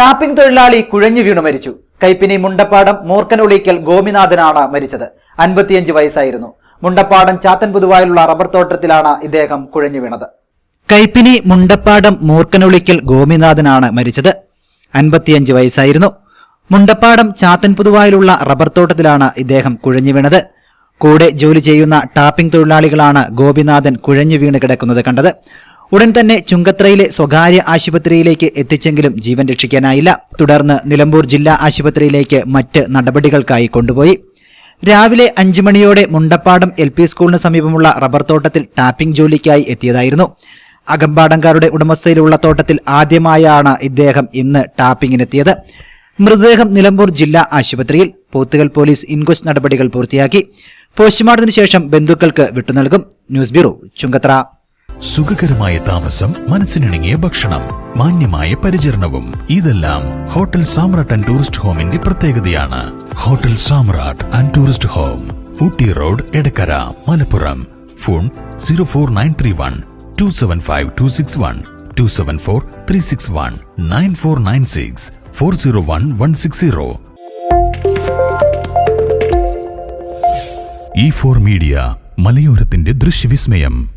Tapping തൊഴിലാളി കുഴഞ്ഞു വീണു മരിച്ചു. കൈപ്പിനി മുണ്ടപ്പാടം മൂർക്കനുളിക്കൽ ഗോപിനാഥനാണ് മരിച്ചത്. അൻപത്തിയഞ്ച് വയസ്സായിരുന്നു. മുണ്ടപ്പാടം ചാത്തൻ പുതുവായിലുള്ള റബ്ബർ തോട്ടത്തിലാണ് ഇദ്ദേഹം കുഴഞ്ഞു വീണത്. കൈപ്പിനി മുണ്ടപ്പാടം മൂർക്കനുളിക്കൽ ഗോപിനാഥനാണ് മരിച്ചത്. അൻപത്തിയഞ്ച് വയസ്സായിരുന്നു. മുണ്ടപ്പാടം ചാത്തൻ പുതുവായിലുള്ള റബ്ബർ തോട്ടത്തിലാണ് ഇദ്ദേഹം കുഴഞ്ഞു വീണത്. കൂടെ ജോലി ചെയ്യുന്ന ടാപ്പിംഗ് തൊഴിലാളികളാണ് ഗോപിനാഥൻ കുഴഞ്ഞു വീണ് കിടക്കുന്നത് കണ്ടത്. ഉടൻ തന്നെ ചുങ്കത്രയിലെ സ്വകാര്യ ആശുപത്രിയിലേക്ക് എത്തിച്ചെങ്കിലും ജീവൻ രക്ഷിക്കാനായില്ല. തുടർന്ന് നിലമ്പൂർ ജില്ലാ ആശുപത്രിയിലേക്ക് മറ്റ് നടപടികൾക്കായി കൊണ്ടുപോയി. രാവിലെ അഞ്ചു മണിയോടെ മുണ്ടപ്പാടം എൽ പി സ്കൂളിന് സമീപമുള്ള റബ്ബർ തോട്ടത്തിൽ ടാപ്പിംഗ് ജോലിക്കായി എത്തിയതായിരുന്നു. അകമ്പാടംകാരുടെ ഉടമസ്ഥയിലുള്ള തോട്ടത്തിൽ ആദ്യമായാണ് ഇദ്ദേഹം ഇന്ന് ടാപ്പിംഗിനെത്തിയത് മൃതദേഹം നിലമ്പൂർ ജില്ലാ ആശുപത്രിയിൽ പോത്തുകൽ പോലീസ് ഇൻക്വസ്റ്റ് നടപടികൾ പൂർത്തിയാക്കി. പോസ്റ്റ്മോർട്ടത്തിന് ശേഷം ബന്ധുക്കൾക്ക് വിട്ടുനൽകും. News bureau Chungathara. സുഖകരമായ താമസം മനസ്സിനിണങ്ങിയ ഭക്ഷണം മാന്യമായ പരിചരണവും. ഇതെല്ലാം ഹോട്ടൽ സാമ്രാട്ട് ആൻഡ് ടൂറിസ്റ്റ് ഹോമിന്റെ പ്രത്യേകതയാണ്. Hotel Samrat and tourist home Ooty road Edakkara Malappuram. Phone zero four nine three one two seven five two six one two seven four three six one nine four nine six four zero one one six zero. E four media മലയോരത്തിന്റെ ദൃശ്യവിസ്മയം.